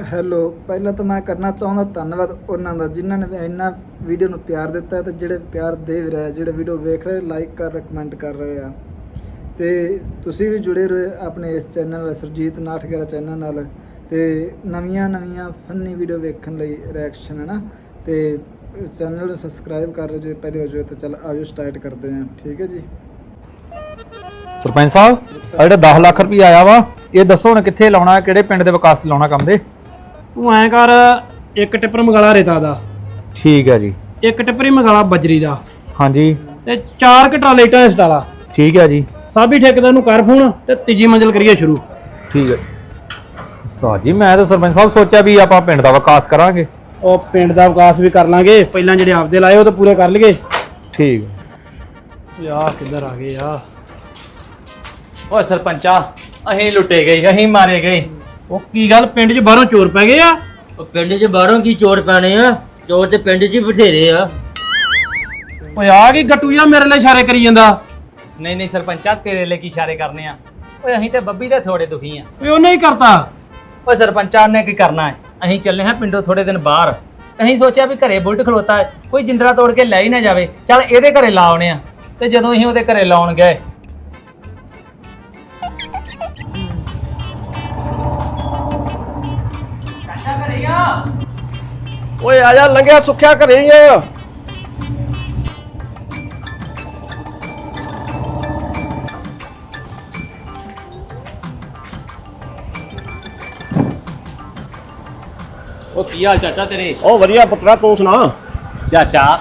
Hello ਪਹਿਲਾਂ ਤਾਂ ਮੈਂ ਕਰਨਾ ਚਾਹੁੰਦਾ, ਧੰਨਵਾਦ ਉਹਨਾਂ ਦਾ, ਜਿਨ੍ਹਾਂ ਨੇ ਇੰਨਾ ਵੀਡੀਓ ਨੂੰ ਪਿਆਰ ਦਿੱਤਾ ਹੈ ਤੇ ਜਿਹੜੇ ਪਿਆਰ ਦੇ ਵੀ ਰਹੇ ਜਿਹੜੇ ਵੀਡੀਓ ਵੇਖ ਰਹੇ ਲਾਈਕ ਕਰ ਰਹੇ ਕਮੈਂਟ ਕਰ ਰਹੇ ਆ। ਤੇ ਤੁਸੀਂ ਵੀ ਜੁੜੇ ਰਹੋ ਆਪਣੇ ਇਸ ਚੈਨਲ ਸਰਜੀਤ ਨਾਟਗਰਾ ਚੈਨਲ ਨਾਲ। ਤੇ ਨਵੀਆਂ ਨਵੀਆਂ ਫਨੀ ਵੀਡੀਓ ਵੇਖਣ ਲਈ ਰਿਐਕਸ਼ਨ ਹੈ ਨਾ? ਤੇ ਚੈਨਲ ਨੂੰ ਸਬਸਕ੍ਰਾਈਬ ਕਰ ਲਓ ਜੇ ਪਹਿਲੀ ਵਾਰ ਜੁੜੇ ਤਾਂ ਚਲ ਆਜੋ ਸਟਾਰਟ ਕਰਦੇ ਹਾਂ। ਠੀਕ ਹੈ ਜੀ? ਸਰਪੰਚ ਸਾਹਿਬ ਆ ਜਿਹੜਾ 10 ਲੱਖ ਰੁਪਏ ਆਇਆ ਵਾ, ਇਹ ਦੱਸੋ ਹੁਣ ਕਿੱਥੇ ਲਾਉਣਾ ਹੈ ਕਿਹੜੇ ਪਿੰਡ ਦੇ ਵਿਕਾਸ ਤੇ ਲਾਉਣਾ ਕੰਮ ਦੇ? ਤੂੰ ਐਂ ਕਰ ਇੱਕ ਟਿੱਪਰ ਮੰਗਾਲਾ ਰੇਤਾ ਦਾ। ਠੀਕ ਹੈ ਜੀ। ਇੱਕ ਟਿੱਪਰ ਹੀ ਮੰਗਾਲਾ ਬਜਰੀ ਦਾ। ਹਾਂਜੀ। ਤੇ ਚਾਰ ਘਟਾ ਲੇਟਾਂ ਇਸ ਡਾਲਾ ਠੀਕ ਹੈ ਜੀ। ਸਾਬੀ ਠੇਕੇਦਾਰ ਨੂੰ ਕਰ ਫੋਨ ਤੇ ਤੀਜੀ ਮੰਜ਼ਿਲ ਕਰੀਏ ਸ਼ੁਰੂ। ਠੀਕ ਹੈ ਉਸਤਾਦ ਜੀ ਮੈਂ ਤਾਂ ਸਰਪੰਚ ਸਾਹਿਬ ਸੋਚਿਆ ਵੀ ਆਪਾਂ ਪਿੰਡ ਦਾ ਵਿਕਾਸ ਕਰਾਂਗੇ। ਉਹ ਪਿੰਡ ਦਾ ਵਿਕਾਸ ਵੀ ਕਰ ਲਾਂਗੇ। ਪਹਿਲਾਂ ਜਿਹੜੇ ਆਪਦੇ ਲਾਏ ਉਹ ਤਾਂ ਪੂਰੇ ਕਰ ਲਈਏ। ਠੀਕ। ਯਾ ਕਿੱਧਰ ਆ ਗਏ ਆ? ਓਏ ਸਰਪੰਚਾ ਅਸੀਂ ਲੁੱਟੇ ਗਏ ਅਸੀਂ ਮਾਰੇ ਗਏ। ਉਹ ਕੀ ਗੱਲ ਪਿੰਡ 'ਚ ਬਾਹਰੋਂ ਚੋਰ ਪੈ ਗਏ ਆ? ਉਹ ਪਿੰਡ 'ਚ ਬਾਹਰੋਂ ਕੀ ਚੋਰ ਪੈਣੇ ਆ? ਚੋਰ ਤੇ ਪਿੰਡ 'ਚ ਹੀ ਬਥੇਰੇ ਆ। ਓਏ ਆ ਕੀ ਗੱਟੂ ਜਿਹਾ ਮੇਰੇ ਲਈ ਇਸ਼ਾਰੇ ਕਰੀ ਜਾਂਦਾ? ਨਹੀਂ ਨਹੀਂ ਸਰਪੰਚਾ ਤੇਰੇ ਲਈ ਕੀ ਇਸ਼ਾਰੇ ਕਰਨੇ ਆ? ਓਏ ਅਸੀਂ ਤੇ ਬੱਬੀ ਦੇ ਥੋੜੇ ਦੁਖੀ ਆ। ਓਏ ਉਹਨੇ ਹੀ ਕਰਤਾ? ਓਏ ਸਰਪੰਚਾ ਨੇ ਕੀ ਕਰਨਾ ਹੈ? ਅਸੀਂ ਚੱਲੇ ਹਾਂ ਪਿੰਡੋਂ ਥੋੜੇ ਦਿਨ ਬਾਹਰ। ਅਸੀਂ ਸੋਚਿਆ ਵੀ ਘਰੇ ਬੁਲਟ ਖਲੋਤਾ ਹੈ। ਕੋਈ ਜਿੰਦਰਾ ਤੋੜ ਕੇ ਲੈ ਹੀ ਨਾ ਜਾਵੇ। ਚੱਲ ਇਹਦੇ ਘਰੇ ਲਾਉਣੇ ਆ। ਤੇ ਜਦੋਂ ਅਸੀਂ ਉਹਦੇ ਘਰੇ ਲਾਉਣ ਗਏ ਓਏ ਆ ਜਾ ਲੰਘਿਆ ਸੁੱਖਿਆ ਘਰੇ ਹੀ ਆ। ਉਹ ਕੀ ਹਾਲ ਚਾਚਾ ਤੇਰੇ? ਉਹ ਵਧੀਆ ਪੁੱਤਰਾ ਤੂੰ ਸੁਣਾ? ਚਾਚਾ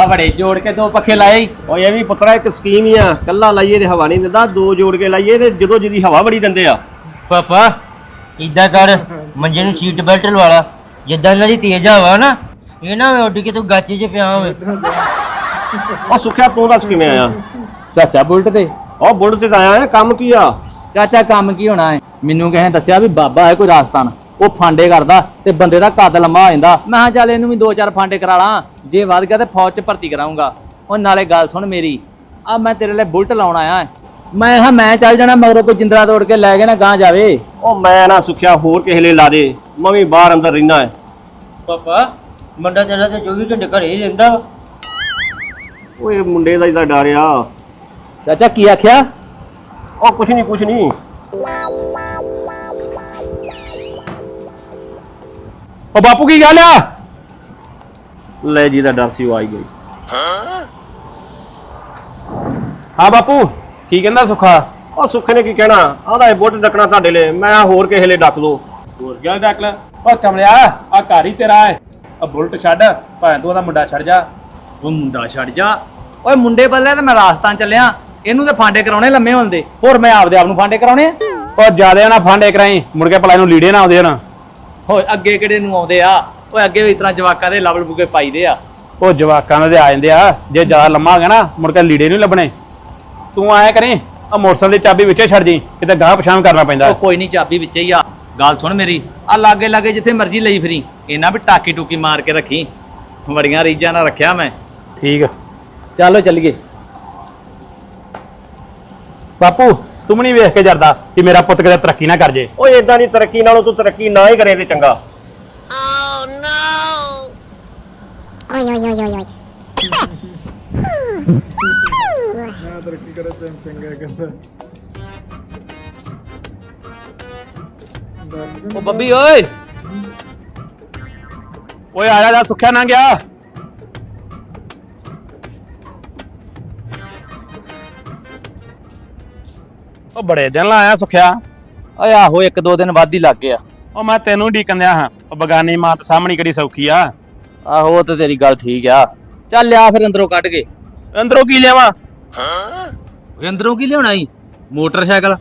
ਹਵੜੇ ਜੋੜ ਕੇ ਦੋ ਪੱਖੇ ਲਾਏ। ਓਏ ਇਹ ਵੀ ਪੁੱਤਰਾ ਇੱਕ ਸਕੀਮ ਹੀ ਆ। ਕੱਲਾ ਲਾਈਏ ਤੇ ਹਵਾ ਨਹੀਂ ਦਿੰਦਾ ਦੋ ਜੋੜ ਕੇ ਲਾਈਏ ਤੇ ਜਦੋਂ ਜਿਹਦੀ ਹਵਾ ਬੜੀ ਦਿੰਦੇ ਆ। ਪਾਪਾ ਇਦਾਂ ਕਰ ਮੰਜੇ ਨੂੰ ਸੀਟ ਬੈਲਟ ਲਵਾ ਲਾ। ਜਿੱਦਾਂ ਇਹਨਾਂ ਦੀ ਤੇਜ਼ ਹਵਾ ਨਾ ਇਹ ਨਾ ਉੱਡ ਕੇ ਤੂੰ ਗਾਚੇ 'ਚ ਪਿਆ ਹੋਵੇ। ਉਹ ਸੁੱਖਿਆ ਤੂੰ ਦੱਸ ਕਿਵੇਂ ਆਇਆ? ਚਾਚਾ ਬੁਲਟ ਤੇ। ਉਹ ਬੁੱਢ ਤੇ ਤਾਂ ਆਇਆ ਹੈ, ਕੰਮ ਕੀ ਆ? ਚਾਚਾ ਕੰਮ ਕੀ ਹੋਣਾ ਹੈ? ਮੈਨੂੰ ਕਿਸੇ ਨੇ ਦੱਸਿਆ ਵੀ ਬਾਬਾ ਹੈ ਕੋਈ ਰਾਜਸਥਾਨ। ਉਹ ਫਾਂਡੇ ਕਰਦਾ ਤੇ ਬੰਦੇ ਦਾ ਕੱਦ ਲੰਮਾ ਹੋ ਜਾਂਦਾ। ਮੈਂ ਕਿਹਾ ਚੱਲ ਇਹਨੂੰ ਵੀ ਦੋ ਚਾਰ ਫਾਂਡੇ ਕਰਾ ਲਾਂ। ਜੇ ਵੱਧ ਗਿਆ ਤੇ ਫੌਜ 'ਚ ਭਰਤੀ ਕਰਾਉਂਗਾ ਉਹ ਨਾਲੇ ਗੱਲ ਸੁਣ ਮੇਰੀ। ਆ ਮੈਂ ਤੇਰੇ ਲਈ ਬੁਲਟ ਲਾਉਣ ਆਇਆ ਹਾਂ। ਮੈਂ ਹਾਂ ਮੈਂ ਚੱਲ ਜਾਣਾ ਮਗਰੋਂ ਕੋਈ ਜਿੰਦਰਾ ਤੋੜ ਕੇ ਲੈ ਕੇ ਨਾ ਗਾਂ ਜਾਵੇ। ਉਹ ਮੈਂ ਨਾ ਸੁੱਖਿਆ ਹੋਰ ਕਿਸੇ ਲਈ ਲਾ ਦੇ। ਮੈਂ ਵੀ ਬਾਹਰ ਅੰਦਰ ਰਹਿਣਾ ਹੈ। ਪਾਪਾ ਮੁੰਡਾ ਤੇਰਾ ਤੇ 24 ਘੰਟੇ ਘਰੇ ਹੀ ਰਹਿੰਦਾ। ਵਾ। ਓਏ ਮੁੰਡੇ ਦਾ ਇਹਦਾ ਡਰਿਆ ਚਾਚਾ ਕੀ ਆਖਿਆ? ਉਹ ਕੁਛ ਨਹੀਂ ਕੁਛ ਨਹੀਂ ਉਹ ਬਾਪੂ ਕੀ ਗੱਲ ਆ? ਲੈ ਜੀ ਦਾ ਡਰ ਸੀ ਉਹ ਆਈ ਗਈ। ਹਾਂ ਬਾਪੂ ਕੀ ਕਹਿੰਦਾ ਸੁੱਖਾ? ਉਹ ਸੁੱਖ ਨੇ ਕੀ ਕਹਿਣਾ? ਆਦਾ ਇਹ ਬੁੱਢ ਡੱਕਣਾ ਤੁਹਾਡੇ ਲਈ। ਮੈਂ ਹੋਰ ਕਿਸੇ ਲਈ ਡੱਕ ਲੋ ਹੋਰ ਗਿਆ ਡੱਕ ਲੈ ਓ ਕਮਲਿਆ ਆ ਘਰ ਹੀ ਤੇਰਾ ਹੈ। ਆ ਬੁਲਟ ਛੱਡ ਭਾਵੇਂ ਤੂੰ ਉਹਦਾ ਮੁੰਡਾ ਛੱਡ ਜਾ। ਉਹ ਮੁੰਡਾ ਛੱਡ ਜਾ? ਓਏ ਮੁੰਡੇ ਬੱਲੇ ਤੇ ਮੈਂ ਰਾਜਸਥਾਨ ਚੱਲਿਆ। ਇਹਨੂੰ ਤੇ ਫਾਂਡੇ ਕਰਾਉਣੇ ਲੰਮੇ ਹੁੰਦੇ। ਹੋਰ ਮੈਂ ਆਪਦੇ ਆਪ ਨੂੰ ਫਾਂਡੇ ਕਰਾਉਣੇ ਆ? ਉਹ ਜਿਆਦੇ ਨਾ ਫਾਂਡੇ ਕਰਾਈ। ਮੁੜ ਕੇ ਭਲਾ ਨੂੰ ਲੀੜੇ ਨਾ ਆਉਂਦੇ ਹਨ ਹੋਏ ਅੱਗੇ ਕਿਹੜੇ ਨੂੰ ਆਉਂਦੇ ਆ? ਓਏ ਅੱਗੇ ਵੀ ਇਸ ਤਰ੍ਹਾਂ ਜਵਾਕਾਂ ਦੇ ਲਵਲ ਬੁਗੇ ਪਾਈਦੇ ਆ। ਉਹ ਜਵਾਕਾਂ ਦੇ ਆ ਜਾਂਦੇ ਆ। ਜੇ ਜ਼ਿਆਦਾ ਲੰਮਾ ਹੋ ਗਿਆ ਨਾ ਮੁੜ ਕੇ ਲੀੜੇ ਨਹੀਂ ਲੱਭਣੇ। ਤੂੰ ਆਇਆ ਕਰੀ ਆ ਮੋਟਰਸਾਈਕਲ ਦੀ ਚਾਬੀ ਵਿੱਚੇ ਛੱਡ ਜੀ ਕਿਤੇ ਗਾਹ ਪਛਾਣ ਕਰਨਾ ਪੈਂਦਾ। ਉਹ ਕੋਈ ਨਹੀਂ ਚਾਬੀ ਵਿੱਚ ਹੀ ਆ। ਗੱਲ ਸੁਣ ਮੇਰੀ ਆ ਲਾਗੇ ਲਾਗੇ ਜਿੱਥੇ ਮਰਜ਼ੀ ਲਈ ਫਰੀ ਇਹਨਾਂ ਵੀ ਟਾਕੀ ਟੂਕੀ ਮਾਰ ਕੇ ਰੱਖੀ ਬੜੀਆਂ ਰੀਜਾਂ ਨਾਲ ਰੱਖਿਆ ਮੈਂ। ਠੀਕ ਆ। ਚਲੋ ਚੱਲੀਏ। ਬਾਪੂ ਤੂੰ ਨਹੀਂ ਵੇਖ ਕੇ ਜਰਦਾ ਕਿ ਮੇਰਾ ਪੁੱਤ ਕਿਤੇ ਤਰੱਕੀ ਨਾ ਕਰ ਜੇ। ਓਏ ਇਦਾਂ ਦੀ ਤਰੱਕੀ ਨਾਲੋਂ ਤੂੰ ਤਰੱਕੀ ਨਾ ਹੀ ਕਰੇ ਤੇ ਚੰਗਾ। Oi, oi, oi. ਮੈਂ ਤਰੱਕੀ ਕਰਾਂ ਚੰਗ ਚੰਗਾ ਕਹਿੰਦਾ। ਉਹ ਬੱਬੀ ਓਏ। ਓਏ ਆ ਜਾ ਜਾ ਸੁੱਖਿਆ ਨਾ ਗਿਆ। ਉਹ ਬੜੇ ਦਿਨ ਲਾਇਆ ਸੁੱਖਿਆ। ਓਏ ਆਹੋ ਇੱਕ ਦੋ ਦਿਨ ਵੱਧ ਹੀ ਲੱਗ ਗਿਆ। ਉਹ ਮੈਂ ਤੈਨੂੰ ਡੀਕਨ ਦਿਆ ਹਾਂ। ਉਹ ਬਗਾਨੀ ਮਾਂ ਤੇ ਸਾਹਮਣੀ ਕਿਹੜੀ ਸੌਖੀ ਆ। ਆਹੋ ਉਹ ਤੇ ਤੇਰੀ ਗੱਲ ਠੀਕ ਆ। ਚੱਲ ਲਿਆ ਫਿਰ ਅੰਦਰੋਂ ਕੱਢ ਕੇ। ਅੰਦਰੋਂ ਕੀ ਲਿਆਵਾਂ? ਓਏ ਅੰਦਰੋਂ ਕੀ ਲਿਆਉਣਾ ਈ? ਮੋਟਰਸਾਈਕਲ।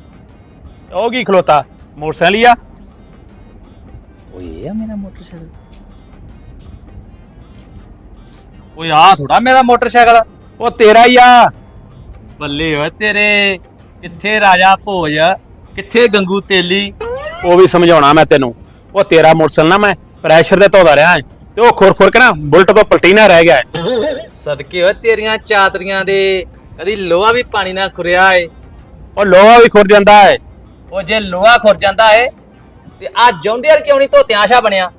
ਉਹ ਕੀ ਖਲੋਤਾ? ਮੋਟਰਸਾਈਕਲ ਹੀ ਆ। ਓਏ ਇਹ ਆ ਮੇਰਾ ਮੋਟਰਸਾਈਕਲ। ਓਏ ਆ ਥੋੜਾ ਮੇਰਾ ਮੋਟਰਸਾਈਕਲ। ਉਹ ਤੇਰਾ ਹੀ ਆ। ਬੱਲੇ ਓਏ ਤੇਰੇ ਕਿੱਥੇ ਰਾਜਾ ਭੋਜ ਕਿੱਥੇ ਗੰਗੂ ਤੇਲੀ? ਉਹ ਵੀ ਸਮਝਾਉਣਾ ਮੈਂ ਤੈਨੂੰ। ਉਹ ਤੇਰਾ ਮੋਟਰਸਾਈਕਲ ਨਾ ਮੈਂ ਪ੍ਰੈਸ਼ਰ ਦੇ ਧੋਦਾ ਰਿਹਾ ਤੇ ਉਹ ਖੁਰ ਖੁਰ ਕੇ ਨਾ ਬੁਲਟ ਤੋਂ ਪਲਟੀਨਾ ਰਹਿ ਗਿਆ ਹੈ। ਸਦਕੇ ਓਏ ਤੇਰੀਆਂ ਚਾਤਰੀਆਂ ਦੇ ਕਦੀ ਲੋਹਾ ਵੀ ਪਾਣੀ ਨਾਲ ਖੁਰਿਆ ਏ। ਉਹ ਲੋਹਾ ਵੀ ਖੁਰ ਜਾਂਦਾ ਹੈ। ਉਹ ਜੇ ਲੋਹਾ ਖੁਰ ਜਾਂਦਾ ਏ ਤੇ ਆ ਜੌਂਡੀਅਰ ਕਿਉਂ ਨਹੀਂ ਧੋਤਿਆਂ ਆਸ਼ਾ ਬਣਿਆ?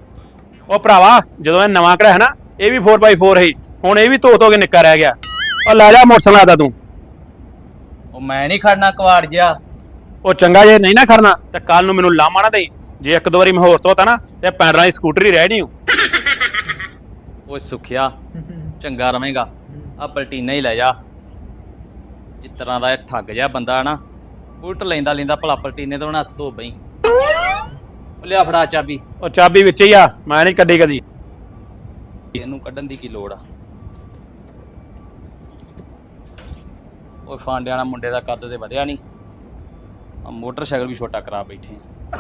ਉਹ ਭਰਾਵਾ ਜਦੋਂ ਇਹ ਨਵਾਂ ਕਢਾਇਆ ਨਾ ਇਹ ਵੀ 4x4 ਸੀ। ਹੁਣ ਇਹ ਵੀ ਧੋ ਧੋ ਕੇ ਨਿੱਕਾ ਰਹਿ ਗਿਆ। ਉਹ ਲੈ ਜਾ ਮੋਟਰਸਾਈਕਲ ਆਦਾ ਤੂੰ। ਉਹ ਮੈਂ ਨਹੀਂ ਖੜਨਾ ਕਵਾੜ ਜਿਆ ਉਹ ਚੰਗਾ ਜੇ ਨਹੀਂ ਨਾ ਖੜਨਾ ਤੇ ਕੱਲ ਨੂੰ ਮੈਨੂੰ ਲਾਮਾ ਨਾ ਦੇਈ। ਜੇ ਇੱਕ ਦੋ ਵਾਰੀ ਮੈਂ ਹੋਰ ਧੋਤਾ ਨਾ ਤੇ ਪੈਡਲਾਂ ਦੀ ਸਕੂਟਰ ਹੀ ਰਹਿ ਨਹੀਂ ਓਏ ਸੁਖਿਆ ਚੰਗਾ ਰਵੇਂਗਾ। ਆ ਪਲਟੀਨਾ ਹੀ ਲੈ ਜਾ। ਜਿਸ ਤਰ੍ਹਾਂ ਦਾ ਇਹ ਠੱਗ ਜਿਹਾ ਬੰਦਾ ਨਾ ਉਲਟ ਲੈਂਦਾ ਲੈਂਦਾ ਭਲਾ ਪਲਟੀਨੇ ਤੋਂ ਹੁਣ ਹੱਥ ਧੋ ਬਈ। ਉਹ ਲਿਆ ਫੜਾ ਚਾਬੀ। ਉਹ ਚਾਬੀ ਵਿੱਚ ਹੀ ਆ ਮੈਂ ਨਹੀਂ ਕੱਢੀ ਕਦੀ। ਇਹਨੂੰ ਕੱਢਣ ਦੀ ਕੀ ਲੋੜ ਆ? ਉਹ ਫਾਂਡਿਆਣਾ ਮੁੰਡੇ ਦਾ ਕੱਦ ਤੇ ਵਧਿਆ ਨਹੀਂ। ਆ ਮੋਟਰਸਾਈਕਲ ਵੀ ਛੋਟਾ ਕਰਾ ਬੈਠੇ ਆ।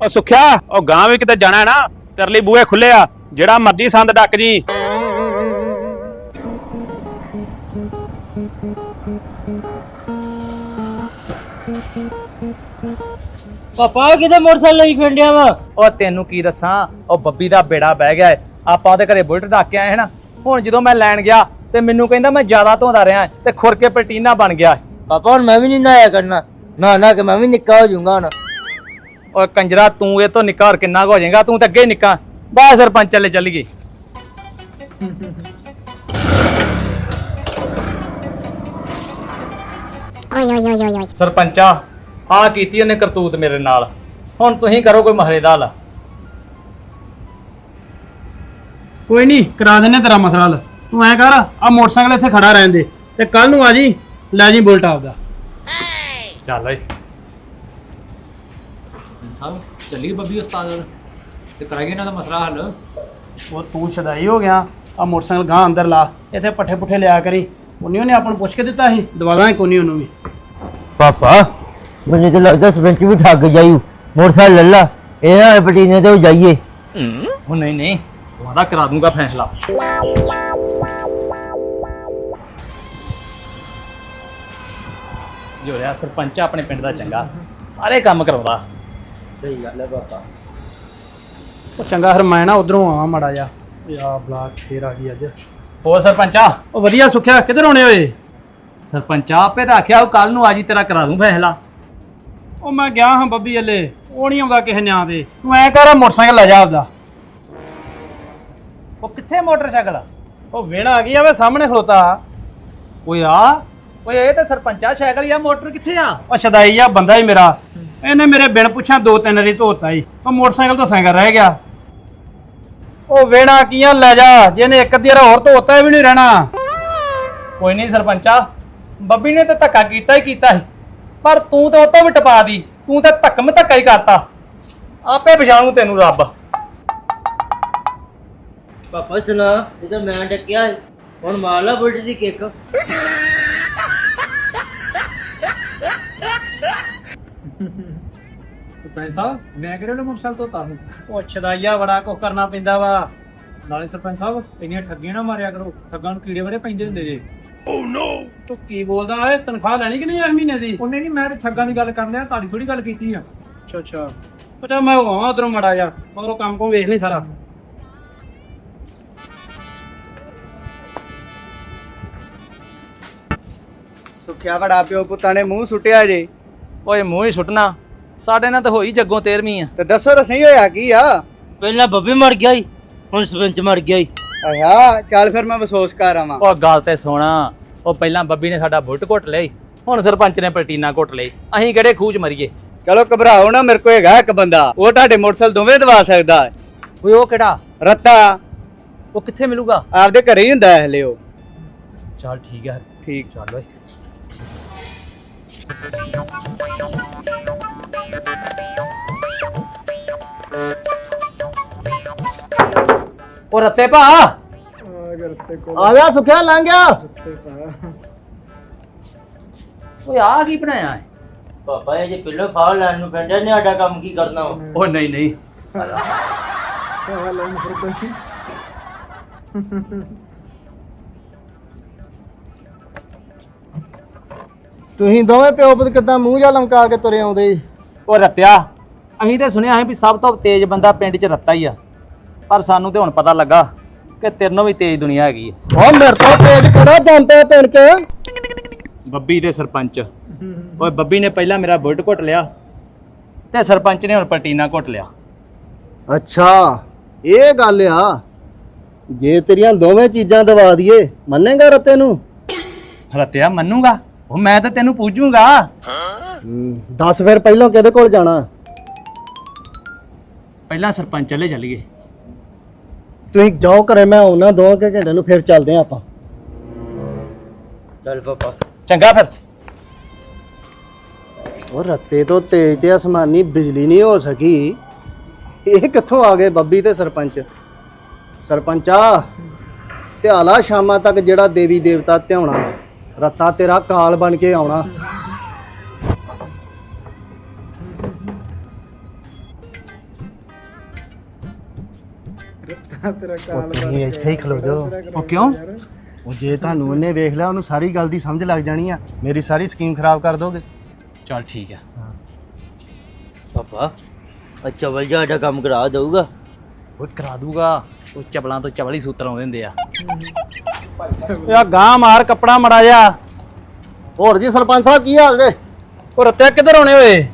ਉਹ ਸੁਖਿਆ ਉਹ ਗਾਂ ਵੀ ਕਿਤੇ ਜਾਣਾ ਹੈ ਨਾ ਤੇਰੇ ਲਈ ਬੂਹੇ ਖੁੱਲੇ ਆ ਜਿਹੜਾ ਮਰਜ਼ੀ ਸੰਦ ਡੱਕ ਜੀ। ਪਾਪਾ ਕਿਤੇ ਮੋਟਰਸਾਈਕਲ ਲਈ ਫਿਰਦਿਆ ਵਾ? ਉਹ ਤੈਨੂੰ ਕੀ ਦੱਸਾਂ? ਉਹ ਬੱਬੀ ਦਾ ਬੇੜਾ ਬਹਿ ਗਿਆ ਏ। ਆਪਾਂ ਉਹਦੇ ਘਰੇ ਬੁਲਟ ਡੱਕ ਕੇ ਆਏ ਹਨਾ। ਹੁਣ ਜਦੋਂ ਮੈਂ ਲੈਣ ਗਿਆ ਤੇ ਮੈਨੂੰ ਕਹਿੰਦਾ ਮੈਂ ਜ਼ਿਆਦਾ ਧੋਂਦਾ ਰਿਹਾ ਤੇ ਖੁਰ ਕੇ ਪਲਟੀਨਾ ਬਣ ਗਿਆ ਪਾਪਾ ਹੁਣ ਮੈਂ ਵੀ ਨਹੀਂ ਨਹਾਇਆ ਕਰਨਾ। ਨਾ ਨਾ ਕੇ ਮੈਂ ਵੀ ਨਿੱਕਾ ਹੋ ਜਾਊਂਗਾ ਹੁਣ। ਓਏ ਕੰਜਰਾ ਤੂੰ ਇਹ ਤੋਂ ਨਿੱਕਾ ਹੋਰ ਕਿੰਨਾ ਕੁ ਹੋ ਜਾਏਗਾ? ਤੂੰ ਤਾਂ ਅੱਗੇ ਹੀ ਨਿੱਕਾ। ਬਾ ਸਰਪੰਚ ਚੱਲੇ ਚੱਲ oi. ਸਰਪੰਚਾ। ਆ ਕੀਤੀ ਉਹਨੇ ਕਰਤੂਤ ਮੇਰੇ ਨਾਲ। ਹੁਣ ਤੁਸੀਂ ਕਰੋ ਕੋਈ ਮਹਲੇ ਦਾ ਹੱਲ। ਕੋਈ ਨਹੀਂ ਕਰਾ ਦਿੰਨੇ ਤੇਰਾ ਮਸਲਾ ਹੱਲ। ਤੂੰ ਐ ਕਰ ਆ ਮੋਟਰਸਾਈਕਲ ਇੱਥੇ ਖੜਾ ਰਹਿਣ ਦੇ ਤੇ ਕੱਲ ਨੂੰ ਆ ਜੀ ਲੈ ਜੀ ਬੁਲਟ ਆਪਦਾ। ਚੱਲ ਓਏ ਸਾਹਿਬ ਚੱਲੀ ਬੱਬੀ ਉਸਤਾਦ ਤੇ ਕਰਾਂਗੇ ਇਹਨਾਂ ਦਾ ਮਸਲਾ ਹੱਲ। ਉਹ ਤੂੰ ਛਦਾਈ ਹੋ ਗਿਆ ਆ ਮੋਟਰਸਾਈਕਲ ਗਾਂ ਅੰਦਰ ਲਾ ਇੱਥੇ ਪੱਠੇ ਪੁੱਠੇ ਲਿਆ ਕਰੀ। ਉਹਨੇ ਉਹਨੇ ਆਪਾਂ ਨੂੰ ਪੁੱਛ ਕੇ ਦਿੱਤਾ ਸੀ ਦਵਾ ਦਾਂਗੇ ਕੋਈ ਨਹੀਂ ਉਹਨੂੰ ਵੀ। ਪਾਪਾ। ਮੈਨੂੰ ਤਾਂ ਲੱਗਦਾ ਸਰਪੰਚ ਵੀ ਠੱਗ ਜਾਈੂ ਮੋਟਰਸਾਈਕਲ ਲੱਲਾ ਇਹ ਨਾ ਪਟੀਨੇ ਤੇ ਉਹ ਜਾਈਏ। ਉਹ ਨਹੀਂ ਨਹੀਂ। ਤੁਹਾਡਾ ਕਰਾ ਦੂੰਗਾ ਫੈਸਲਾ। ਜੋੜਿਆ ਸਰਪੰਚ ਆਪਣੇ ਪਿੰਡ ਦਾ ਚੰਗਾ ਸਾਰੇ ਕੰਮ ਕਰਾਉਂਦਾ। ਉਹ ਚੰਗਾ ਫਿਰ ਮੈਂ ਨਾ ਉਧਰੋਂ ਆਵਾਂ ਮੜਾ ਜਾ ਯਾ ਬਲਾਕ ਫੇਰ ਆ ਗਈ ਅੱਜ। ਹੋਰ ਸਰਪੰਚਾ ਉਹ ਵਧੀਆ ਸੁੱਖਿਆ ਕਿੱਧਰ ਹੋਣੇ ਓਏ? ਸਰਪੰਚਾ ਆਪੇ ਤਾਂ ਆਖਿਆ ਉਹ ਕੱਲ ਨੂੰ ਆ ਜੀ ਤੇਰਾ ਕਰਾ ਦੂੰ ਫੈਸਲਾ। ਉਹ ਮੈਂ ਗਿਆ ਹਾਂ ਬੱਬੀ ਅੱਲੇ ਉਹ ਨਹੀਂ ਆਉਂਦਾ ਕਿਸੇ ਨਿਆਂ ਤੇ ਤੂੰ ਐ ਕਰ ਮੋਟਰਸਾਈਕਲ ਲੈ ਜਾ ਆਪਦਾ। ਉਹ ਕਿੱਥੇ ਮੋਟਰਸਾਈਕਲ? ਉਹ ਵੇਣਾ ਆ ਗਈ ਆ ਵੇ ਸਾਹਮਣੇ ਖਲੋਤਾ। ਓਏ ਆ ਓਏ ਇਹ ਤਾਂ ਸਰਪੰਚਾ ਸਾਈਕਲ ਜਾਂ ਮੋਟਰ ਕਿੱਥੇ ਆ? ਉਹ ਸ਼ਦਾਈ ਆ ਬੰਦਾ ਹੀ ਮੇਰਾ। ਇਹਨੇ ਮੇਰੇ ਬਿਨ ਪੁੱਛਾਂ ਦੋ ਤਿੰਨ ਰੀ ਧੋਤਾ ਹੀ। ਉਹ ਮੋਟਰਸਾਈਕਲ ਤੋਂ ਸਾਈਕਲ ਰਹਿ ਗਿਆ। ਉਹ ਵੇਣਾ ਕੀਆਂ ਲੈ ਜਾ ਜਿਹਨੇ ਇੱਕ ਅੱਧੀ ਵਾਰ ਹੋਰ ਧੋਤਾ ਵੀ ਨਹੀਂ ਰਹਿਣਾ। ਕੋਈ ਨਹੀਂ ਸਰਪੰਚਾ ਬੱਬੀ ਨੇ ਤਾਂ ਧੱਕਾ ਕੀਤਾ ਹੀ ਕੀਤਾ ਸੀ। ਪਰ ਤੂੰ ਤਾਂ ਉਹ ਤੋਂ ਵੀ ਟਪਾ ਦੀ। ਤੂੰ ਤਾਂ ਧੱਕਮ ਧੱਕਾ ਹੀ ਕਰਤਾ। ਆਪੇ ਪਛਾਣੂ ਤੈਨੂੰ ਰੱਬ। ਪਾਪਾ ਸੁਣਾ ਇਹ ਤਾਂ ਮੈਂ ਡੱਕਿਆ। ਹੁਣ ਮਾਰ ਲਾ ਬੁਲਟ ਦੀ ਕਿੱਕ। ਸਰਪੰਚ ਸਾਹਿਬ ਮੈਂ ਕਿਹੜੇ ਮੋਟਰਸਾਈਕਲ ਧੋਤਾ ਹੂੰ ਉਹ ਸ਼ਦਾਈਆ ਬੜਾ ਕੁਝ ਕਰਨਾ ਪੈਂਦਾ ਵਾ। ਨਾਲੇ ਸਰਪੰਚ ਸਾਹਿਬ ਇੰਨੀਆਂ ਠੱਗੀਆਂ ਨਾ ਮਾਰਿਆ ਕਰੋ। ਠੱਗਾਂ ਨੂੰ ਕੀੜੇ ਬੜੇ ਪੈਂਦੇ ਹੁੰਦੇ ਜੇ। ਓ ਨੋ ਤੂੰ ਕੀ ਬੋਲਦਾ ਏ ਤਨਖਾਹ ਲੈਣੀ ਕਿ ਨਹੀਂ ਇਸ ਮਹੀਨੇ ਦੀ? ਉਹਨੇ ਨਹੀਂ ਮੈਂ ਤੇ ਠੱਗਾਂ ਦੀ ਗੱਲ ਕਰਨ ਲਿਆ ਤੁਹਾਡੀ ਥੋੜੀ ਗੱਲ ਕੀਤੀ ਆ। ਅੱਛਾ ਅੱਛਾ। ਪਤਾ ਮੈਂ ਆਵਾਂ ਉਧਰੋਂ ਮੜਾ ਜਾ ਮਗਰੋਂ ਕੰਮ ਕੋ ਵੇਖ ਲਈ ਸਾਰਾ। ਸੁਖਿਆ ਬੜਾ ਪਿਓ ਪੁੱਤਾਂ ਨੇ ਮੂੰਹ ਸੁੱਟਿਆ ਜੇ। ਓਏ ਮੂੰਹ ਹੀ ਸੁੱਟਣਾ। ਸਾਡੇ ਨਾਲ ਤਾਂ ਹੋਈ ਜੱਗੋਂ 13ਵੀਂ ਆ। ਤੇ ਦੱਸੋ ਤਾਂ ਸਹੀ ਹੋਇਆ ਕੀ ਆ? ਪਹਿਲਾਂ ਬੱਬੀ ਮਰ ਗਿਆ ਈ ਹੁਣ ਸਰਪੰਚ ਮਰ ਗਿਆ ਈ ਆਇਆ ਚੱਲ ਫਿਰ ਮੈਂ ਅਫਸੋਸ ਕਰ ਆਵਾਂ। ਉਹ ਗੱਲ ਤੇ ਸੋਣਾ। ਉਹ ਪਹਿਲਾਂ ਬੱਬੀ ਨੇ ਸਾਡਾ ਬੁਲਟ ਘੁੱਟ ਲਈ ਹੁਣ ਸਰਪੰਚ ਨੇ ਪਲਟੀਨਾ ਘੁੱਟ ਲਈ। ਅਸੀਂ ਕਿਹੜੇ ਖੂਜ ਮਰੀਏ? ਚਲੋ ਘਬਰਾਓ ਨਾ ਮੇਰੇ ਕੋਲ ਹੈਗਾ ਇੱਕ ਬੰਦਾ। ਉਹ ਤੁਹਾਡੇ ਮੋਟਰਸਾਈਕਲ ਦੋਵੇਂ ਦਵਾ ਸਕਦਾ ਹੈ। ਓਏ ਉਹ ਕਿਹੜਾ? ਰੱਤਾ। ਉਹ ਕਿੱਥੇ ਮਿਲੂਗਾ? ਆਪਦੇ ਘਰੇ ਹੀ ਹੁੰਦਾ ਹੈ ਹਲੇ ਉਹ। ਚੱਲ ਠੀਕ ਹੈ। ਠੀਕ। ਚੱਲ ਓਏ। ਉਹ ਰੱਤੇ ਭਾ! ਅਗਰ ਤੇ ਕੋਲ ਆ ਗਿਆ ਸੁਖਿਆ ਲੰਘ ਗਿਆ। ਓਏ ਆ ਕੀ ਬਣਾਇਆ ਹੈ? ਪਾਪਾ ਇਹ ਜੇ ਪਿੱਲੋ ਫਾਲ ਲੈਣ ਨੂੰ ਪੈਂਦਾ ਨੇ ਸਾਡਾ ਕੰਮ ਕੀ ਕਰਨਾ ਵਾ? ਉਹ ਨਹੀਂ ਨਹੀਂ। ਤੁਸੀਂ ਦੋਵੇਂ ਪਿਓ ਪੁੱਤ ਕਿੱਦਾਂ ਮੂੰਹ ਜਾ ਲਮਕਾ ਕੇ ਤੁਰੇ ਆਉਂਦੇ ਜੀ? ਉਹ ਰੱਤਿਆ ਅਸੀਂ ਤੇ ਸੁਣਿਆ ਸੀ ਵੀ ਸਭ ਤੋਂ ਤੇਜ਼ ਬੰਦਾ ਪਿੰਡ 'ਚ ਰੱਤਾ ਹੀ ਆ। ਪਰ ਸਾਨੂੰ ਤੇ ਹੁਣ ਪਤਾ ਲੱਗਾ। ਕਿ ਤੇਰੇ ਨਾਲੋਂ ਵੀ ਤੇਜ਼ ਦੁਨੀਆ ਹੈਗੀ ਹੈ ਉਹ ਮੇਰੇ ਤੋਂ ਤੇਜ ਕਿਹੜਾ ਜਾਂਦੇ ਪਿੰਡ 'ਚ? ਬੱਬੀ ਦੇ ਸਰਪੰਚ। ਓਏ ਬੱਬੀ ਨੇ ਪਹਿਲਾਂ ਮੇਰਾ ਬੁਲਟ ਘੁੱਟ ਲਿਆ ਤੇ ਸਰਪੰਚ ਨੇ ਹੁਣ ਪਲਟੀਨਾ ਘੁੱਟ ਲਿਆ। ਅੱਛਾ ਇਹ ਗੱਲ ਆ। ਜੇ ਤੇਰੀਆਂ ਦੋਵੇਂ ਚੀਜ਼ਾਂ ਦਵਾ ਦਈਏ ਮੰਨੇਗਾ ਰਤੇ ਨੂੰ? ਰਤਿਆ ਮੰਨੂਗਾ? ਉਹ ਮੈਂ ਤਾਂ ਤੈਨੂੰ ਪੂਜੂਗਾ। ਦੱਸ ਫਿਰ ਪਹਿਲਾਂ ਕਿਹਦੇ ਕੋਲ ਜਾਣਾ? ਪਹਿਲਾਂ ਸਰਪੰਚ ਚਲੇ ਚੱਲੀਏ। ਤੁਸੀਂ ਜਾਓ ਘਰੇ ਮੈਂ ਆਉਣਾ ਦੋ ਕੁ ਘੰਟੇ ਨੂੰ ਫਿਰ ਚੱਲਦੇ ਆ ਆਪਾਂ। ਚੱਲ ਪਾਪਾ। ਚੰਗਾ ਫਿਰ। ਉਹ ਰੱਤੇ ਤੋਂ ਤੇਜ਼ ਤੇ ਅਸਮਾਨੀ ਬਿਜਲੀ ਨਹੀਂ ਹੋ ਸਕੀ। ਇਹ ਕਿੱਥੋਂ ਆ ਗਏ ਬੱਬੀ ਤੇ ਸਰਪੰਚ? ਸਰਪੰਚਾ ਧਿਆਲਾ ਸ਼ਾਮਾਂ ਤੱਕ ਜਿਹੜਾ ਦੇਵੀ ਦੇਵਤਾ ਧਿਆਉਣਾ। ਰੱਤਾ ਤੇਰਾ ਕਾਲ ਬਣ ਕੇ ਆਉਣਾ। ਤੇਰਾ ਕਾਲ ਤੁਸੀਂ ਇੱਥੇ ਹੀ ਖਲੋ ਜਾਓ ਉਹ ਕਿਉਂ? ਉਹ ਜੇ ਤੁਹਾਨੂੰ ਉਹਨੇ ਵੇਖ ਲਿਆ ਉਹਨੂੰ ਸਾਰੀ ਗੱਲ ਦੀ ਸਮਝ ਲੱਗ ਜਾਣੀ ਆ। ਮੇਰੀ ਸਾਰੀ ਸਕੀਮ ਖਰਾਬ ਕਰ ਦੋਗੇ। ਚੱਲ ਠੀਕ ਆ। ਪਾਪਾ ਅੱਛਾ ਵਲ ਸਾਡਾ ਕੰਮ ਕਰਾ ਦਊਗਾ। ਉਹ ਕਰਾ ਦੂਗਾ। ਉਹ ਚਪਲਾਂ ਤੋਂ ਚਪਲ ਹੀ ਸੂਤਰ ਆਉਂਦੇ ਹੁੰਦੇ ਆ। ਆ ਗਾਂ ਮਾਰ ਕੱਪੜਾ ਮੜਾ ਜਾ ਹੋਰ ਜੀ ਸਰਪੰਚ ਸਾਹਿਬ ਕੀ ਹਾਲ ਜੇ? ਉਹ ਰੱਤਿਆ ਕਿੱਧਰ ਆਉਣੇ ਓਏ?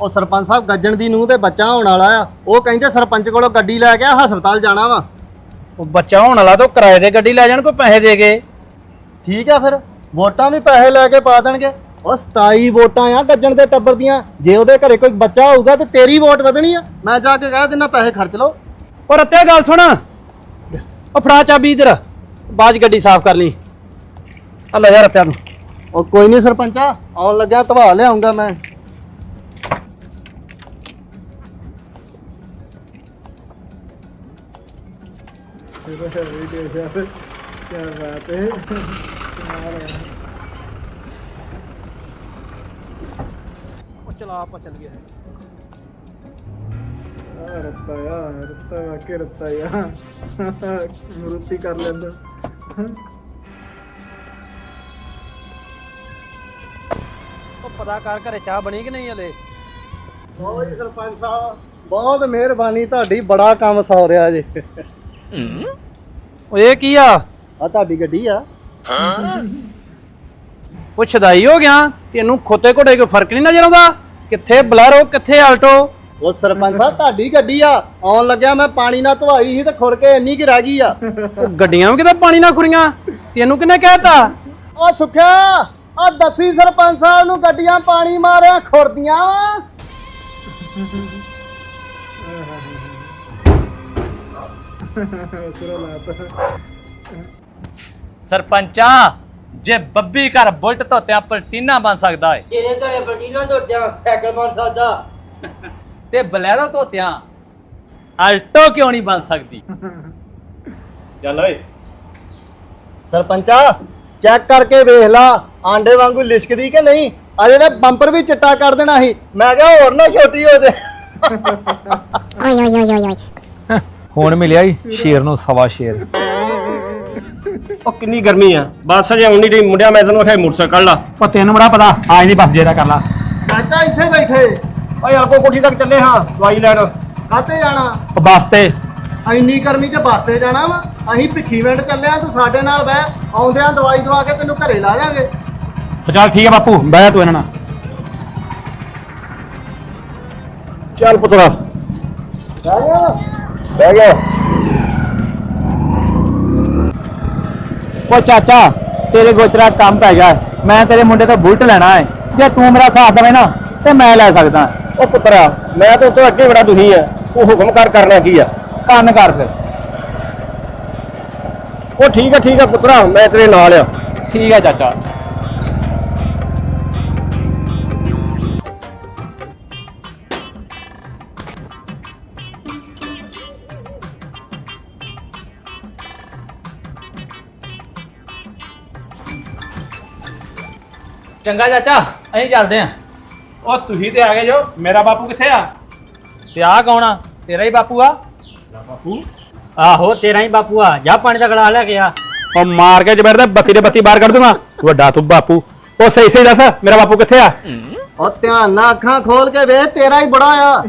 ਉਹ ਸਰਪੰਚ ਸਾਹਿਬ ਗੱਜਣ ਦੀ ਨੂੰਹ ਤੇ ਬੱਚਾ ਹੋਣ ਵਾਲਾ ਆ। ਉਹ ਕਹਿੰਦੇ ਸਰਪੰਚ ਕੋਲੋਂ ਗੱਡੀ ਲੈ ਕੇ ਹਸਪਤਾਲ ਜਾਣਾ ਵਾ। ਉਹ ਬੱਚਾ ਹੋਣ ਵਾਲਾ ਤਾਂ ਉਹ ਕਿਰਾਏ ਤੇ ਗੱਡੀ ਲੈ ਜਾਣ ਕੋਈ ਪੈਸੇ ਦੇ ਕੇ। ਠੀਕ ਆ ਫਿਰ ਵੋਟਾਂ ਵੀ ਪੈਸੇ ਲੈ ਕੇ ਪਾ ਦੇਣਗੇ। ਉਹ 27 ਵੋਟਾਂ ਆ ਗੱਜਣ ਦੇ ਟੱਬਰ ਦੀਆਂ। ਜੇ ਉਹਦੇ ਘਰੇ ਕੋਈ ਬੱਚਾ ਹੋਊਗਾ ਤੇ ਤੇਰੀ ਵੋਟ ਵਧਣੀ ਆ। ਮੈਂ ਜਾ ਕੇ ਕਹਿ ਦਿੰਦਾ ਪੈਸੇ ਖਰਚ ਲਓ। ਉਹ ਰੱਤਿਆ ਗੱਲ ਸੁਣ। ਉਹ ਫੜਾ ਚਾਬੀ ਇਧਰ। ਬਾਜ ਗੱਡੀ ਸਾਫ਼ ਕਰ ਲਈ। ਆ ਲੈ ਜਾ ਰੱਤਿਆ ਨੂੰ। ਉਹ ਕੋਈ ਨਹੀਂ ਸਰਪੰਚਾ ਆਉਣ ਲੱਗਿਆ ਧਵਾ ਲਿਆਉਂਗਾ ਮੈਂ। ਵੀਡੀਓ ਯਾਰ ਕੀ ਬਾਤ ਹੈ। ਕਮਾਲ ਹੈ। ਉਹ ਚਲਾ ਆਪਾਂ ਚੱਲ ਗਿਆ ਆ ਰੱਤਾ ਯਾ ਰੱਤਾ ਵਾਕੇ ਰੱਤਾ ਯਾ ਮਰੂਤੀ ਕਰ ਲੈਂਦਾ। ਉਹ ਪਤਾ ਕਰ ਘਰੇ ਚਾਹ ਬਣੀ ਕਿ ਨਹੀਂ ਹਲੇ? ਬਹੁਤ ਜੀ ਸਰਪੰਚ ਸਾਹਿਬ ਬਹੁਤ ਮਿਹਰਬਾਨੀ ਤੁਹਾਡੀ ਬੜਾ ਕੰਮ ਸੌ ਰਿਹਾ ਜੇ। ਇਹ ਕੀ ਆ? ਆ ਤੁਹਾਡੀ ਗੱਡੀ ਆ। ਉਹ ਛਦਾਈ ਹੋ ਗਿਆ। ਤੈਨੂੰ ਖੋਤੇ ਘੋੜੇ ਕੋਈ ਫ਼ਰਕ ਨਹੀਂ ਨਜ਼ਰ ਆਉਂਦਾ? ਕਿੱਥੇ ਬਲੈਰੋ ਕਿੱਥੇ ਆਲਟੋ? ਉਹ ਸਰਪੰਚ ਸਾਹਿਬ ਤੁਹਾਡੀ ਗੱਡੀ ਆ। ਆਉਣ ਲੱਗਿਆ ਮੈਂ ਪਾਣੀ ਨਾਲ ਧਵਾਈ ਸੀ ਤੇ ਖੁਰ ਕੇ ਇੰਨੀ ਕੀ ਰਹਿ ਗਈ ਆ। ਉਹ ਗੱਡੀਆਂ ਵੀ ਕਿਤੇ ਪਾਣੀ ਨਾਲ ਖੁਰੀਆਂ? ਤੈਨੂੰ ਕਿਹਨੇ ਕਹਿਤਾ? ਉਹ ਸੁਖਿਆ ਆ ਦੱਸੀ ਸਰਪੰਚ ਸਾਹਿਬ ਨੂੰ ਗੱਡੀਆਂ ਪਾਣੀ ਮਾਰਿਆ ਖੁਰਦੀਆਂ। ਵਾ ਸੁਰਾ ਲਾਤਾ ਸਰਪੰਚਾ ਜੇ ਬੱਬੀ ਘਰ ਬੁਲਟ ਧੋਤਿਆਂ ਪਲਟੀਨਾ ਬਣ ਸਕਦਾ ਏ। ਤੇਰੇ ਘਰੇ ਪਲਟੀਨਾ ਤੋੜਿਆ ਸਾਈਕਲ ਬਣ ਸਕਦਾ। ਤੇ ਬਲੈਰੋ ਧੋਤਿਆਂ ਆਲਟੋ ਕਿਉਂ ਨਹੀਂ ਬਣ ਸਕਦੀ? ਚੱਲ ਓਏ। ਸਰਪੰਚਾ ਚੈੱਕ ਕਰਕੇ ਵੇਖ ਲਾ ਆਂਡੇ ਵਾਂਗੂ ਲਿਸ਼ਕਦੀ ਕਿ ਨਹੀਂ? ਅਜੇ ਤਾਂ ਬੰਪਰ ਵੀ ਚਿੱਟਾ ਕਰ ਦੇਣਾ ਸੀ। ਮੈਂ ਕਿਹਾ ਹੋਰ ਨਾ ਛੋਟੀ ਹੋ ਜੇ। oi, oi, oi, oi. ਹੁਣ ਮਿਲਿਆ ਈ ਸ਼ੇਰ ਨੂੰ ਸਵਾ ਸ਼ੇਰ। ਉਹ ਕਿੰਨੀ ਗਰਮੀ ਆ। ਬੱਸ ਅਜੇ ਆਉਣੀ ਨਹੀਂ ਮੁੰਡਿਆ ਮੈਂ ਤੈਨੂੰ ਆਖਿਆ ਮੋਟਰਸਾਈਕਲ ਕੱਢ ਲਾ। ਉਹ ਤੈਨੂੰ ਬੜਾ ਪਤਾ ਆਜ ਨਹੀਂ ਬਸ ਜੇਰਾ ਕਰ ਲਾ। ਚਾਚਾ ਇੱਥੇ ਬੈਠੇ। ਓਏ ਆਪੋ ਕੋਠੀ ਤੱਕ ਚੱਲੇ ਹਾਂ ਦਵਾਈ ਲੈਣ। ਕਾਤੇ ਜਾਣਾ? ਉਹ ਬੱਸ ਤੇ। ਇੰਨੀ ਗਰਮੀ 'ਚ ਬੱਸ ਤੇ ਜਾਣਾ ਵਾ। ਅਸੀਂ ਭਿੱਖੀ ਵਿੰਡ ਚੱਲੇ ਆ ਤੂੰ ਸਾਡੇ ਨਾਲ ਬਹਿ। ਆਉਂਦਿਆਂ ਦਵਾਈ ਦਵਾ ਕੇ ਤੈਨੂੰ ਘਰੇ ਲਾ ਜਾਾਂਗੇ। ਉਹ ਚੱਲ ਠੀਕ ਹੈ ਬਾਪੂ ਬਹਿ ਤੂੰ ਇਹਨਾਂ ਨਾਲ। ਚੱਲ ਪੁੱਤਰਾ। ਬਹਿ ਗਿਆ ਚਾਚਾ ਤੇਰੇ ਗੋਚਰਾ ਕੰਮ ਪੈ ਗਿਆ। ਮੈਂ ਤੇਰੇ ਮੁੰਡੇ ਤੋਂ ਬੁਲਟ ਲੈਣਾ ਹੈ। ਜੇ ਤੂੰ ਮੇਰਾ ਸਾਥ ਦੇਵੇਂ ਨਾ ਤੇ ਮੈਂ ਲੈ ਸਕਦਾ। ਉਹ ਪੁੱਤਰਾ ਮੈਂ ਤਾਂ ਉੱਥੋਂ ਅੱਗੇ ਬੜਾ ਦੁਖੀ ਆ ਤੂੰ ਹੁਕਮ ਕਰ ਕਰਨਾ ਕੀ ਆ? ਕੰਨ ਕਰ ਫਿਰ। ਉਹ ਠੀਕ ਆ ਠੀਕ ਆ ਪੁੱਤਰਾ ਮੈਂ ਤੇਰੇ ਨਾਲ ਆ। ਠੀਕ ਹੈ ਚਾਚਾ। ਚੰਗਾ ਚਾਚਾ ਅਸੀਂ ਚੱਲਦੇ ਆਂ। ਉਹ ਤੁਸੀਂ ਤੇ ਆ ਗਏ ਜੋ ਮੇਰਾ ਬਾਪੂ ਕਿੱਥੇ ਆ? ਤੇ ਆ ਕੌਣ ਆ? ਤੇਰਾ ਹੀ ਬਾਪੂ ਆ? ਆਹੋ ਤੇਰਾ ਹੀ ਬਾਪੂ ਆ। ਜਾ ਪਾਣੀ ਦਾ ਗਲਾਸ ਲੈ ਕੇ ਆ। ਉਹ ਮਾਰ ਕੇ ਜਬਰ ਦੇ ਬੱਤੀ ਦੇ ਬੱਤੀ ਬਾਹਰ ਕੱਢ ਦੂੰਗਾ। ਵੱਡਾ ਤੂੰ ਬਾਪੂ। ਉਹ ਸਹੀ ਸਹੀ ਦੱਸ ਮੇਰਾ ਬਾਪੂ ਕਿੱਥੇ ਆ? ਉਹ ਧਿਆਨ ਨਾਲ ਅੱਖਾਂ ਖੋਲ ਕੇ ਵੇਖ ਤੇਰਾ ਹੀ ਬੜਾ ਆ।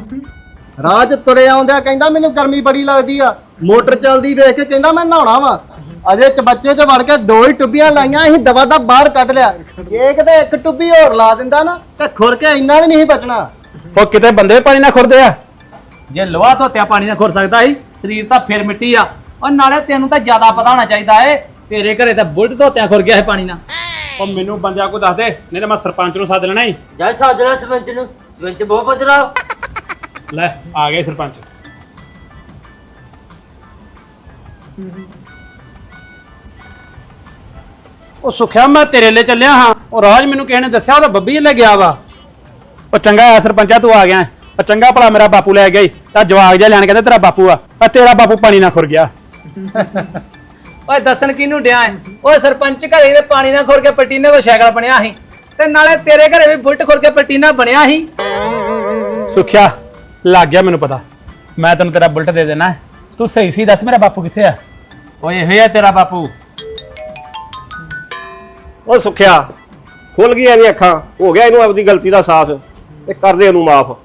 ਰਾਜ ਤੁਰੇ ਆਉਂਦਿਆਂ ਕਹਿੰਦਾ ਮੈਨੂੰ ਗਰਮੀ ਬੜੀ ਲੱਗਦੀ ਆ। ਮੋਟਰ ਚੱਲਦੀ ਵੇਖ ਕੇ ਕਹਿੰਦਾ ਮੈਂ ਨਹਾਉਣਾ ਵਾ। ਅਜੇ ਚਬੱਚੇ 'ਚ ਵੜ ਕੇ ਦੋ ਹੀ ਟੁੱਬੀਆਂ ਲਾਈਆਂ ਅਸੀਂ ਦਵਾ ਦਾ ਬਾਹਰ ਕੱਢ ਲਿਆ। ਜੇ ਕਿਤੇ ਇੱਕ ਟੁੱਬੀ ਹੋਰ ਲਾ ਦਿੰਦਾ ਨਾ ਤੇ ਖੁਰ ਕੇ ਇੰਨਾ ਵੀ ਨਹੀਂ ਬਚਣਾ। ਉਹ ਕਿਤੇ ਬੰਦੇ ਪਾਣੀ ਨਾਲ ਖੁਰਦੇ ਆ? ਜੇ ਲੋਹਾ ਧੋਤਿਆ ਪਾਣੀ ਨਾਲ ਖੁਰ ਸਕਦਾ ਸੀ ਸਰੀਰ ਤਾਂ ਫਿਰ ਮਿੱਟੀ ਆ। ਉਹ ਨਾਲੇ ਤੈਨੂੰ ਤਾਂ ਜ਼ਿਆਦਾ ਪਤਾ ਹੋਣਾ ਚਾਹੀਦਾ ਏ ਤੇਰੇ ਘਰੇ ਤਾਂ ਬੁਲਟ ਧੋਤਿਆ ਖੁਰ ਗਿਆ ਹੈ ਪਾਣੀ ਨਾਲ। ਉਹ ਮੈਨੂੰ ਬੰਦਿਆਂ ਕੋ ਦੱਸ ਦੇ ਨਹੀਂ ਤੇ ਮੈਂ ਸਰਪੰਚ ਨੂੰ ਸੱਦ ਲੈਣਾ ਈ। ਜਾ ਸਾਜਣਾ ਸਰਪੰਚ ਨੂੰ ਸਰਪੰਚ ਬਹੁਤ ਬਦਲਾ। ਲੈ ਆ ਗਏ ਸਰਪੰਚ। ਉਹ ਸੁਖਿਆ ਮੈਂ ਤੇਰੇ ਲਈ ਚੱਲਿਆ ਹਾਂ। ਉਹ ਰਾਜ ਮੈਨੂੰ ਕਿਸੇ ਨੇ ਦੱਸਿਆ ਉਹਦਾ ਬੱਬੀ ਲੈ ਗਿਆ ਵਾ। ਉਹ ਚੰਗਾ ਆ ਸਰਪੰਚਾ ਤੂੰ ਆ ਗਿਆ। ਉਹ ਚੰਗਾ ਭਲਾ ਮੇਰਾ ਬਾਪੂ ਲੈ ਗਿਆ ਈ। ਤਾਂ ਜਵਾਗ ਜਿਹਾ ਲੈਣ ਕਹਿੰਦਾ ਤੇਰਾ ਬਾਪੂ ਆ। ਆ ਤੇਰਾ ਬਾਪੂ ਪਾਣੀ ਨਾਲ ਖੁਰ ਗਿਆ। ਓਏ ਦੱਸਣ ਕਿਹਨੂੰ ਡਿਆ ਏ? ਓਏ ਸਰਪੰਚ ਘਰੇ ਦੇ ਪਾਣੀ ਨਾਲ ਖੁਰ ਕੇ ਪਟੀਨੇ ਦਾ ਸਾਈਕਲ ਬਣਿਆ ਸੀ। ਤੇ ਨਾਲੇ ਤੇਰੇ ਘਰੇ ਵੀ ਬੁਲਟ ਖੁਰ ਕੇ ਪਟੀਨਾ ਬਣਿਆ ਸੀ। ਸੁਖਿਆ ਲੱਗ ਗਿਆ ਮੈਨੂੰ ਪਤਾ। ਮੈਂ ਤੈਨੂੰ ਤੇਰਾ ਬੁਲਟ ਦੇ ਦੇਣਾ। ਹੈ। ਤੂੰ ਸਹੀ ਸੀ ਦੱਸ ਮੇਰਾ ਬਾਪੂ ਕਿੱਥੇ ਆ? ਓਏ ਇਹ ਆ ਤੇਰਾ ਬਾਪੂ। ਉਹ ਸੁਖਿਆ ਖੁੱਲ ਗਈਆਂ ਇਹਦੀਆਂ ਅੱਖਾਂ ਹੋ ਗਿਆ ਇਹਨੂੰ ਆਪਦੀ ਗਲਤੀ ਦਾ ਅਹਿਸਾਸ ਤੇ ਕਰ ਦੇ ਇਹਨੂੰ ਮਾਫ।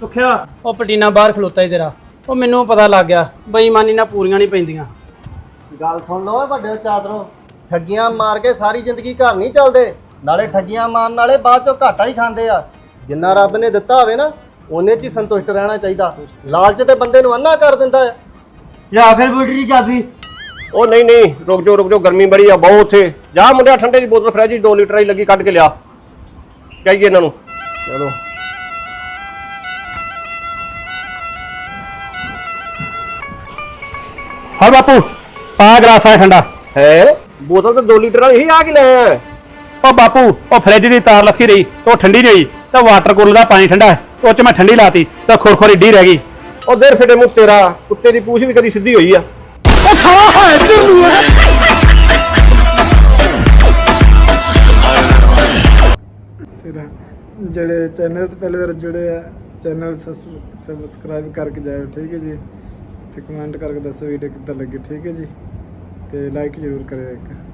ਸੁਖਿਆ ਉਹ ਪਟੀਨਾ ਬਾਹਰ ਖਲੋਤਾ ਹੀ ਤੇਰਾ। ਉਹ ਮੈਨੂੰ ਪਤਾ ਲੱਗ ਗਿਆ ਬੇਈਮਾਨੀ ਨਾਲ ਪੂਰੀਆਂ ਨਹੀਂ ਪੈਂਦੀਆਂ। ਗੱਲ ਸੁਣ ਲਓ ਓਏ ਵੱਡੇ ਚਾਦਰੋਂ। ਠੱਗੀਆਂ ਮਾਰ ਕੇ ਸਾਰੀ ਜ਼ਿੰਦਗੀ ਘਰ ਨਹੀਂ ਚੱਲਦੇ। ਨਾਲੇ ਠੱਗੀਆਂ ਮਾਰਨ ਵਾਲੇ ਬਾਅਦ ਚੋਂ ਘਾਟਾ ਹੀ ਖਾਂਦੇ ਆ। ਜਿੰਨਾ ਰੱਬ ਨੇ ਦਿੱਤਾ ਹੋਵੇ ਨਾ ਉਹਨੇ 'ਚ ਹੀ ਸੰਤੁਸ਼ਟ ਰਹਿਣਾ ਚਾਹੀਦਾ। ਲਾਲਚ ਤੇ ਬੰਦੇ ਨੂੰ ਅੰਨਾ ਕਰ ਦਿੰਦਾ ਹੈ। ਲਿਆ ਫਿਰ ਬੁਲਟ ਦੀ ਚਾਬੀ। ਉਹ ਨਹੀਂ ਨਹੀਂ ਰੁਕ ਜਾਓ ਰੁਕ ਜਾਓ ਗਰਮੀ ਬੜੀ ਆ ਬਹੁਤ ਉੱਥੇ। ਜਾ ਮੁੰਡਿਆ ਠੰਡੇ ਦੀ ਬੋਤਲ ਫਰਿੱਜ 2 ਲੀਟਰ ਹੀ ਲੱਗੀ ਕੱਢ ਕੇ ਲਿਆ। ਕਹੀਏ ਇਹਨਾਂ ਨੂੰ। ਚਲੋ। ਹਾਂ ਬਾਪੂ ਪਾ ਗਲਾਸ ਆ ਠੰਡਾ। ਹੈ? ਬੋਤਲ ਤਾਂ 2 ਲੀਟਰ ਵਾਲੀ ਹੀ ਆ ਕੇ ਲੈ ਆਇਆ? ਉਹ ਬਾਪੂ ਉਹ ਫਰਿੱਜ ਦੀ ਤਾਰ ਲੱਥੀ ਰਹੀ ਤੇ ਉਹ ਠੰਡੀ ਨਹੀਂ ਹੋਈ ਤੇ ਵਾਟਰ ਕੂਲਰ ਦਾ ਪਾਣੀ ਠੰਡਾ ਹੈ, ਉਹ ਚ ਮੈਂ ਠੰਡੀ ਲਾਤੀ ਤੇ ਖੁਰਖੁਰ ਏਡੀ ਰਹਿ ਗਈ। ਉਹ ਦੇਰ ਫਿਟੇ ਮੂੰਹ ਤੇਰਾ ਕੁੱਤੇ ਦੀ ਪੂਛ ਵੀ ਕਦੀ ਸਿੱਧੀ ਹੋਈ ਆ। ਸਿਰ, ਜਿਹੜੇ ਚੈਨਲ ਤੋਂ ਪਹਿਲੇ ਵਾਰ ਜੁੜੇ ਆ, ਚੈਨਲ ਸਬਸਕ੍ਰਾਈਬ ਕਰਕੇ ਜਾਇਓ, ਠੀਕ ਹੈ ਜੀ? ਤੇ ਕਮੈਂਟ ਕਰਕੇ ਦੱਸੋ ਵੀਡੀਓ ਕਿੱਦਾਂ ਲੱਗੀ, ਠੀਕ ਹੈ ਜੀ? ਤੇ ਲਾਈਕ ਜ਼ਰੂਰ ਕਰਿਓ ਇੱਕ।